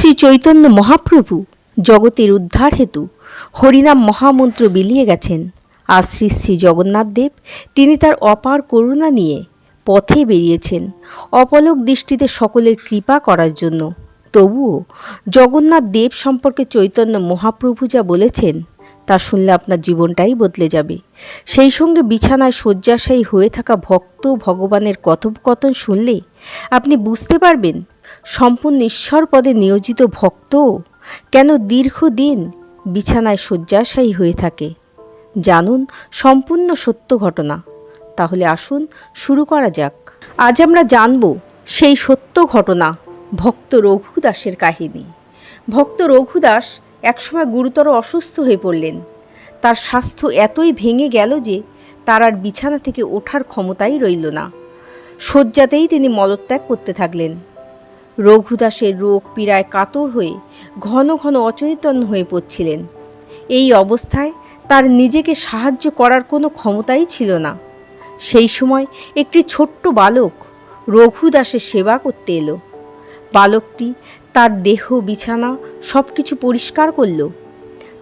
শ্রী চৈতন্য মহাপ্রভু জগতের উদ্ধার হেতু হরিনাম মহামন্ত্র বিলিয়ে গেছেন। আর শ্রী শ্রী জগন্নাথ দেব তিনি তার অপার করুণা নিয়ে পথে বেরিয়েছেন। অপলক দৃষ্টিতে সকলের কৃপা করার জন্য। তবুও জগন্নাথ দেব সম্পর্কে চৈতন্য মহাপ্রভু যা বলেছেন তা শুনলে আপনার জীবনটাই বদলে যাবে। সেই সঙ্গে বিছানায় শয্যাশায়ী হয়ে থাকা ভক্ত ভগবানের কথোপকথন শুনলে আপনি বুঝতে পারবেন, সম্পূর্ণ ঈশ্বর পদে নিয়োজিত ভক্ত কেন দীর্ঘদিন বিছানায় শয্যাশায়ী হয়ে থাকে। জানুন সম্পূর্ণ সত্য ঘটনা। তাহলে আসুন শুরু করা যাক। আজ আমরা জানব সেই সত্য ঘটনা, ভক্ত রঘুদাসের কাহিনী। ভক্ত রঘুদাস একসময় গুরুতর অসুস্থ হয়ে পড়লেন। তার স্বাস্থ্য এতই ভেঙে গেল যে তার আর বিছানা থেকে ওঠার ক্ষমতাই রইল না। শয্যাতেই তিনি মলত্যাগ করতে থাকলেন। রঘুদাসের রোগ পীড়ায় কাতর হয়ে ঘন ঘন অচৈতন্য হয়ে পড়ছিলেন। এই অবস্থায় তার নিজেকে সাহায্য করার কোনো ক্ষমতাই ছিল না। সেই সময় একটি ছোট্ট বালক রঘুদাসের সেবা করতে এলো। বালকটি তার দেহ, বিছানা সব কিছু পরিষ্কার করল।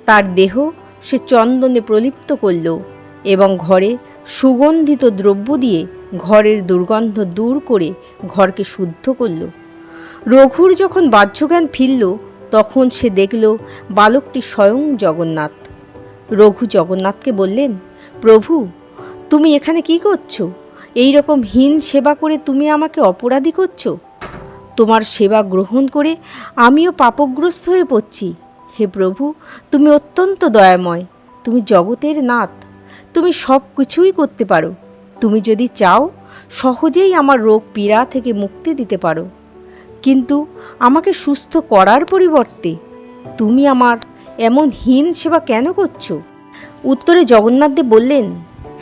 তার দেহ সে চন্দনে প্রলিপ্ত করল এবং ঘরে সুগন্ধিত দ্রব্য দিয়ে ঘরের দুর্গন্ধ দূর করে ঘরকে শুদ্ধ করল। রঘুর যখন বাহ্যজ্ঞান ফিরল, তখন সে দেখল বালকটি স্বয়ং জগন্নাথ। রঘু জগন্নাথকে বললেন, প্রভু, তুমি এখানে কি করছ? এই রকম হীন সেবা করে তুমি আমাকে অপরাধী করছ? তোমার সেবা গ্রহণ করে আমিও পাপগ্রস্ত হয়ে পড়ছি। হে প্রভু, তুমি অত্যন্ত দয়াময়, তুমি জগতের নাথ, তুমি সব কিছুই করতে পারো, তুমি যদি চাও, সহজেই আমার রোগ পীড়া থেকে মুক্তি দিতে পারো। কিন্তু আমাকে সুস্থ করার পরিবর্তে তুমি আমার এমন হীন সেবা কেন করছ? উত্তরে জগন্নাথদেব বললেন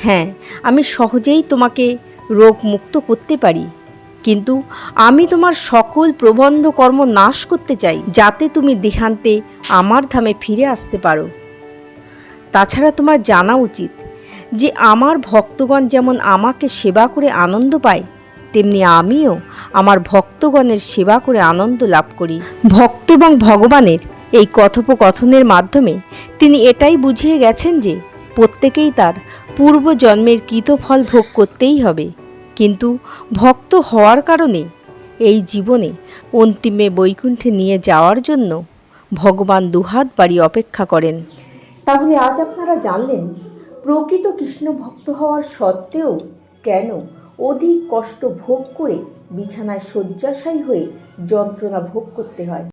হ্যাঁ আমি সহজেই তোমাকে রোগ মুক্ত করতে পারি। কিন্তু আমি তোমার সকল প্রবন্ধ কর্ম নাশ করতে চাই, যাতে তুমি দেহান্তে আমার ধামে ফিরে আসতে পারো। তাছাড়া তোমার জানা উচিত যে আমার ভক্তগণ যেমন আমাকে সেবা করে আনন্দ পায়, তেমনি আমিও আমার ভক্তগণের সেবা করে আনন্দ লাভ করি। ভক্ত এবং ভগবানের এই কথোপকথনের মাধ্যমে তিনি এটাই বুঝিয়ে গেছেন যে প্রত্যেকেই তার পূর্বজন্মের কৃতফল ভোগ করতেই হবে। কিন্তু ভক্ত হওয়ার কারণে এই জীবনে অন্তিমে বৈকুণ্ঠে নিয়ে যাওয়ার জন্য ভগবান দুহাত বাড়ি অপেক্ষা করেন। তাহলে আজ আপনারা জানলেন, প্রকৃত কৃষ্ণ ভক্ত হওয়ার সত্ত্বেও কেন অধিক কষ্ট ভোগ করে বিছানায় শয্যাশায়ী হয়ে যন্ত্রণা ভোগ করতে হয়।